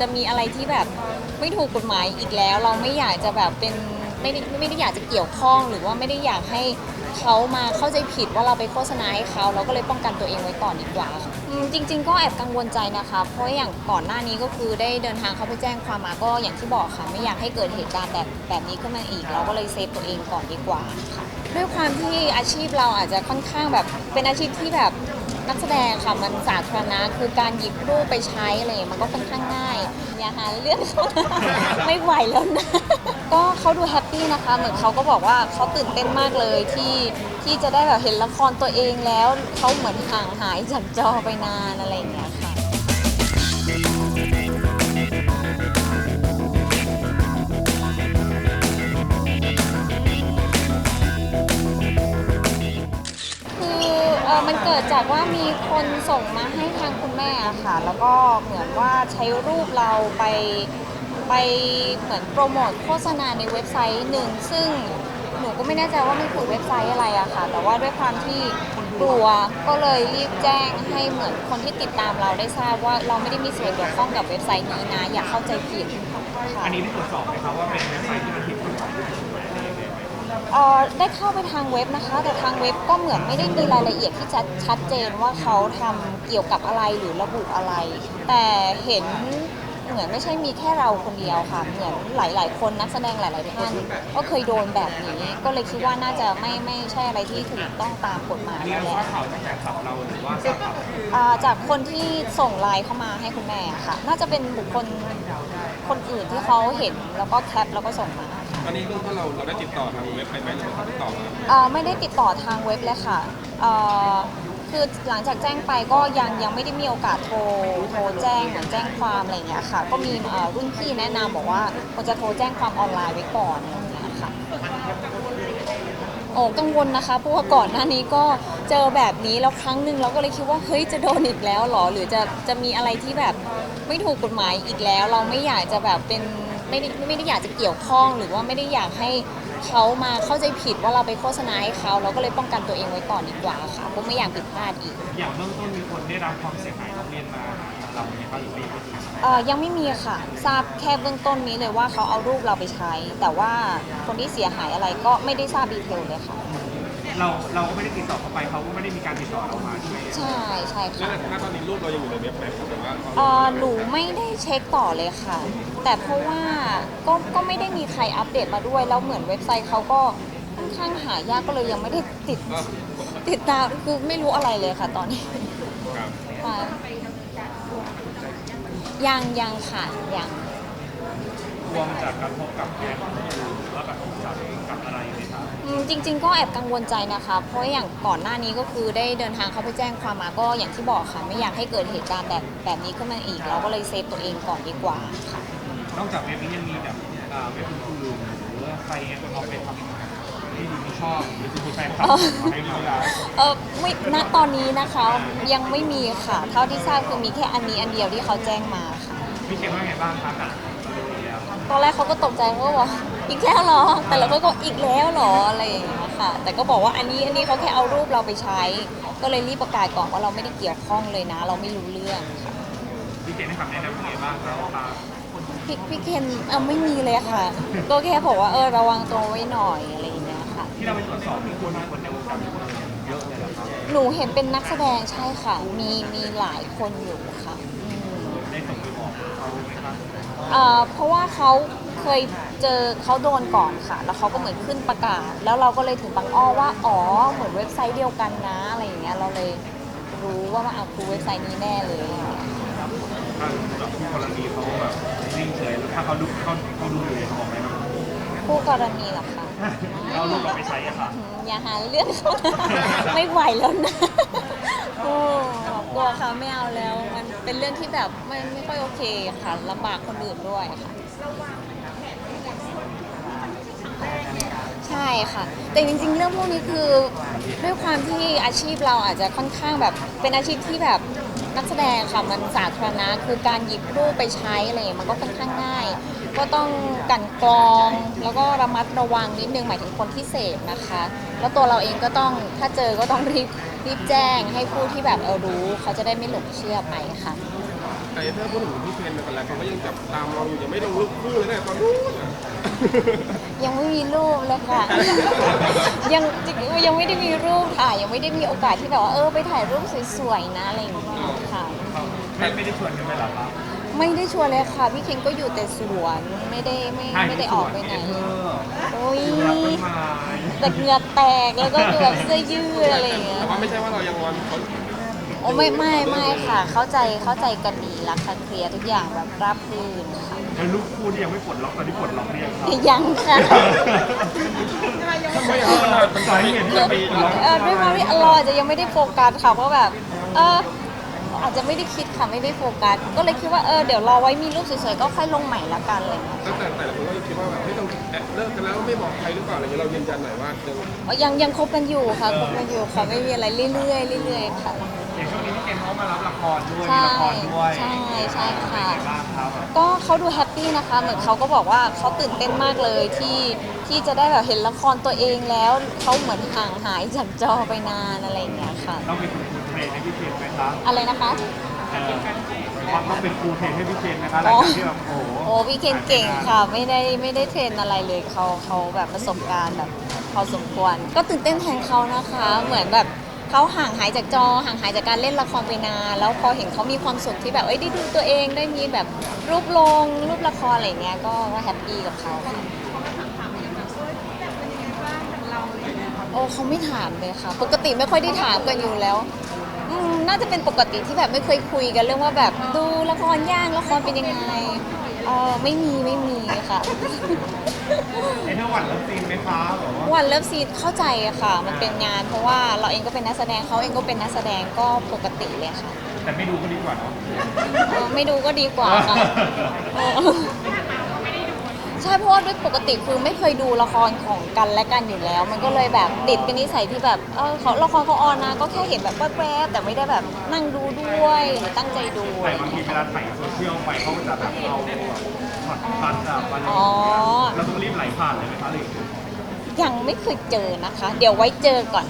จะมีอะไรที่แบบไม่ถูกกฎหมายอีกแล้ว เราไม่อยากจะแบบเป็นไม่ได้ไม่ได้อยากจะเกี่ยวข้องหรือว่าไม่ได้อยากให้เขามาเข้าใจผิดว่าเราไปโฆษณาให้เขาเราก็เลยป้องกันตัวเองไว้ก่อนดีกว่าจริง ๆ ก็แอบกังวลใจนะคะ เพราะอย่างก่อนหน้านี้ก็คือได้เดินทางเข้าไปแจ้งความมาก็อย่างที่บอกค่ะ ไม่อยากให้เกิดเหตุการณ์แบบแบบนี้ขึ้นมาอีก เราก็เลยเซฟตัวเองก่อนดีกว่าค่ะด้วยความที่อาชีพเราอาจจะค่อนข้างแบบเป็นอาชีพที่แบบ นักแสดงค่ะมันสาธารณะคือการหยิบรูปไปใช้อะไรอย่างเงี้ยมันก็ค่อนข้างง่ายอย่าหาเรื่องเขานะไม่ไหวแล้วนะ ก็เขาดูแฮปปี้นะคะ เหมือนเขาก็บอกว่าเขาตื่นเต้นมากเลยที่ที่จะได้แบบเห็นละครตัวเองแล้วเขาเหมือนห่างหายจากจอไปนานอะไรอย่างเงี้ยค่ะ กิดจากว่ามีคนส่งมาให้ทางคุณแม่อะค่ะ แล้วก็เหมือนว่าใช้รูปเราไปไปเหมือนโปรโมทโฆษณาในเว็บไซต์หนึ่งซึ่งหนูก็ไม่แน่ใจว่ามันคือเว็บไซต์อะไรอะค่ะ แต่ว่าด้วยความที่กลัวก็เลยรีบแจ้งให้เหมือนคนที่ติดตามเราได้ทราบว่าเราไม่ได้มีส่วนเกี่ยวข้องกับเว็บไซต์นี้นะอย่าเข้าใจผิดค่ะ อันนี้ได้ตรวจสอบไหมครับว่าเป็นเว็บไซต์ที่มันผิดกฎหมายหรือเปล่า เอ่อได้เข้าไปทางเว็บนะคะ แต่ทางเว็บก็เหมือนไม่ได้มีรายละเอียดที่จะชัดเจนว่าเขาทำเกี่ยวกับอะไรหรือระบุอะไร แต่เห็นเหมือนไม่ใช่มีแค่เราคนเดียวค่ะ เหมือนหลาย ๆ คนนักแสดงหลาย ๆ ท่านก็เคยโดนแบบนี้ ก็เลยคิดว่าน่าจะไม่ไม่ใช่อะไรที่ถูกต้องตามกฎหมายอันนี้แล้วเราแหทราละบข่าวจากแฟนคลับเราหรือว่าทราบข่าวอ่าจากคนที่ส่งไลน์เข้ามาให้คุณแม่ค่ะ น่าจะเป็นบุคคลคนอื่นที่เขาเห็นแล้วก็แคปแล้วก็ส่งมาต อนนี้ลูกถ้าเราเราได้ติดต่อทางเว็บไปไหมหรือว่าติดต่อมาเอ่อไม่ได้ติดต่อทางเว็บเลยค่ะเอ่อคือหลังจากแจ้งไปก็ยังยังไม่ได้มีโอกาสโทรโทรแจ้งเหมือนแจ้งความอะไรอย่างเงี้ยค่ะ ก็มีเอ่อรุ่นพี่แนะนำบอกว่าควรจะโทรแจ้งความออนไลน์ไว้ก่อนอะไรอย่างเงี้ยค่ะ โอ้กังวลนะคะเพราะว่าก่อนหน้านี้ก็เจอแบบนี้แล้วครั้งหนึ่งเราก็เลยคิดว่าเฮ้ยจะโดนอีกแล้วเหรอหรือจะจะมีอะไรที่แบบไม่ถูกกฎหมายอีกแล้ว เราไม่อยากจะแบบเป็น ไม่ได้ไม่ได้อยากจะเกี่ยวข้อง หรือว่าไม่ได้อยากให้เขามาเข้าใจผิดว่าเราไปโฆษณาให้เขาเราก็เลยป้องกันตัวเองไว้ก่อนดีกว่าค่ะเพราะไม่อยากผิดพลาดอีก อย่างเบื้องต้นมีคนได้รับความเสียหายร้องเรียนมาเราไหมครับหรือไม่เอ่อยังไม่มีค่ะ ทราบแค่เบื้องต้นนี้เลยว่าเขาเอารูปเราไปใช้ แต่ว่าคนที่เสียหายอะไรก็ไม่ได้ทราบดีเทลเลยค่ะ เราเราก็ไม่ได้ติดต่อเขาไปเขาก็ไม่ได้มีการติดต่อเรามาใช่ไหมใช่ใช่แล้วค่ะณตอนนี้ลูกเรายังอยู่ในเว็บไหมหรือว่าเอ่อหนูไม่ได้เช็คต่อเลยค่ะ แต่เพราะว่าก็ก็ไม่ได้มีใครอัปเดตมาด้วย แล้วเหมือนเว็บไซต์เขาก็ค่อนข้างหายากก็เลยยังไม่ได้ติดก็ติดตามคือไม่รู้อะไรเลยค่ะ ตอนนี้ครับค่ะยังยังค่ะยัง กลัวมันจะกระทบกับแฟนหรือว่าแบบกับกับอะไรไหมครับอืมจริง ๆ ก็แอบกังวลใจนะคะ เพราะอย่างก่อนหน้านี้ก็คือได้เดินทางเข้าไปแจ้งความมาก็อย่างที่บอกค่ะ ไม่อยากให้เกิดเหตุการณ์แบบแบบนี้ขึ้นมาอีก เราก็เลยเซฟตัวเองก่อนดีกว่าค่ะ นอกจากเว็บนี้ยังมีแบบอ่าเว็บอื่นๆหรือว่าใครเอาไปทำที่ดีไม่ชอบหรือคือแฟนคลับมาให้ดูแลเออไม่ณตอนนี้นะคะยังไม่มีค่ะ เท่าที่ทราบคือมีแค่อันนี้อันเดียวที่เขาแจ้งมาค่ะ พี่เคนว่าไงบ้างครับกับเรื่องนี้แล้ว ตอนแรกเขาก็ตกใจเขาก็บอกอีกแล้วเหรอ แต่เราก็บอกอีกแล้วเหรออะไรอย่างเงี้ยค่ะ แต่ก็บอกว่าอันนี้อันนี้เขาแค่เอารูปเราไปใช้ ก็เลยรีบประกาศก่อนว่าเราไม่ได้เกี่ยวข้องเลยนะ เราไม่รู้เรื่องค่ะพี่เคนให้คำแนะนำยังไงบ้างครับครับพี่พี่เคนเออไม่มีเลยค่ะ ก็แค่บอกว่าเออระวังตัวไว้หน่อยอะไรอย่างเงี้ยค่ะ ที่เราไปตรวจสอบมีคนมีคนในวงการบันเทิงเยอะเลยเหรอครับหนูเห็นเป็นนักแสดงใช่ค่ะ มีมีหลายคนอยู่ค่ะอืม ได้ส่งไปบอกเขาไหมครับเอ่อเพราะว่าเขาเคยเจอเขาโดนก่อนค่ะ แล้วเขาก็เหมือนขึ้นประกาศ แล้วเราก็เลยถึงบางอ้อว่า อ๋อ เหมือนเว็บไซต์เดียวกันนะ อะไรอย่างเงี้ย เราเลยรู้ว่ามาอะคือเว็บไซต์นี้แน่เลยอะไรอย่างเงี้ยถ้าแบบคู่กรณีเขาแบบนิ่งเฉยถ้าเขาดูเขาเขาดูอยู่เขาบอกไหมครับคู่กรณีเหรอคะเราลูกเราไปใช้อะค่ะ อืมอย่าหาเรื่องเขานะ ไม่ไหวแล้วนะ โอ้กลัวเขาไม่เอาแล้วมัน เป็นเรื่องที่แบบไม่ไม่ค่อยโอเคค่ะลำบากคนอื่นด้วยค่ะใช่ค่ะ แต่จริง ๆ เรื่องพวกนี้คือด้วยความที่อาชีพเราอาจจะค่อนข้างแบบเป็นอาชีพที่แบบนักแสดงค่ะมันสาธารณะคือการหยิบรูปไปใช้อะไรอย่างเงี้ยมันก็ค่อนข้างง่าย ก็ต้องกันกรองแล้วก็ระมัดระวังนิดนึงหมายถึงคนที่เสพนะคะ แล้วตัวเราเองก็ต้องถ้าเจอก็ต้องรีบ รีบแจ้งให้ผู้ที่แบบเออรู้ เขาจะได้ไม่หลงเชื่อไปค่ะ แต่ถ้าพูดถึงพี่เคนกันแล้วเขาก็ยังจับตามเราอยู่ยังไม่ลงรูปคู่เลยนะตอนนู้นอะ ยังไม่มีรูปเลยค่ะ ยังยังไม่ได้มีรูปค่ะยังไม่ได้มีโอกาสที่แบบว่าเออไปถ่ายรูปสวยๆนะอะไรอย่างเงี้ยค่ะ ไม่ไม่ได้ชวนกันไปหรอครับ ไม่ได้ชวนเลยค่ะ พี่เคนก็อยู่แต่สวนไม่ได้ไม่ไม่ได้ออกไปไหนเออโอ้ยดูรักต้นไม้แต่เหงื่อแตกแล้วก็คือแบบเสื้อยืดอะไรอย่างเงี้ยแต่ว่าไม่ใช่ว่าเรายังงอนเขาโอ้ไม่ไม่ไม่ค่ะ เข้าใจเข้าใจกันดีรักกันเคลียร์ทุกอย่างแบบราบรื่นค่ะแล้วลูกคู่ที่ยังไม่ปลดล็อกตอนนี้ปลดล็อกเรียงครับยังค่ะทำไมอะมันมันสาเหตุที่เราไปปลดล็อกเออด้วยความที่เราอาจจะยังไม่ได้โฟกัสค่ะเพราะแบบเออ อาจจะไม่ได้คิดค่ะไม่ได้โฟกัส ก็เลยคิดว่าเออเดี๋ยวรอไว้มีรูปสวยๆก็ค่อยลงใหม่ละกันอะไรอย่างเลยตั้งแต่แต่ละคนก็คิดว่าแบบไม่ต้องแอบเลิกกันแล้วไม่บอกใครหรือเปล่าอะไรเงี้ยเรายืนยันหน่อยว่ายังยังยังคบกันอยู่ค่ะคบกันอยู่ค่ะไม่มีอะไรเรื่อยๆเรื่อยๆค่ะ อย่างช่วงนี้พี่เกมเขามารับละครด้วยใช่มีละครด้วยใช่ใช่ค่ะ เป็นไงบ้างครับก็เขาดูแฮปปี้นะคะ เหมือนเขาก็บอกว่าเขาตื่นเต้นมากเลยที่ที่จะได้แบบเห็นละครตัวเองแล้วเขาเหมือนห่างหายจากจอไปนานอะไรอย่างเงี้ยค่ะต้องเป็นครูเทร นให้พี่เคนไหมครับอะไรนะคะเออต้องเป็นครูเทรนให้พี่เคนนะคะหลังจากที่แบบโอ้โหโอ้พี่เคนเก่งค่ะ ไม่ได้ไม่ได้เทรนอะไรเลยเขาเขาแบบประสบการณ์แบบพอสมควร ก็ตื่นเต้นแทนเขานะคะ เหมือนแบบเขาห่างหายจากจอห่างหายจากการเล่นละครไปนานแล้วพอเห็นเขามีความสุขที่แบบเอ้ยได้ดูตัวเองได้มีแบบรูปลงรูปละครอะไรเงี้ยก็ก็แฮปปี้กับเขาค่ะโอ้เขาไม่ถามเลยค่ะ ปกติไม่ค่อยได้ถามกันอยู่แล้วอืม น่าจะเป็นปกติที่แบบไม่เคยคุยกันเรื่องว่าแบบดูละครย่างละครเป็นยังไงเออไม่มีไม่มีค่ะ ไอ้เท่าหวันแล้วซีนไหมคะบอกว่าวันเลิฟซีนเข้าใจอะค่ะ มันเป็นงานเพราะว่าเราเองก็เป็นนักแสดงเขาเองก็เป็นนักแสดงก็ปกติเลยค่ะแต่ไม่ดูก็ดีกว่าเนาะ เออไม่ดูก็ดีกว่าค่ะเออ ใช่เพราะว่าด้วยปกติคือไม่เคยดูละครของกันและกันอยู่แล้ว มันก็เลยแบบติดเป็นนิสัยที่แบบเออเขาละครเขาออนนะก็แค่เห็นแบบแวบๆแต่ไม่ได้แบบนั่งดูด้วยหรือตั้งใจดูอะแต่ไรบางทีเงี้ย เวลาถ่ายโซเชียลไปเขาก็จะแบบเอาช็อตตัดอะมาลอ๋องเราต้องรีบไหลผ่านเลยไหมคะหรือยังไม่เคยเจอนะคะ เดี๋ยวไว้เจอก่อน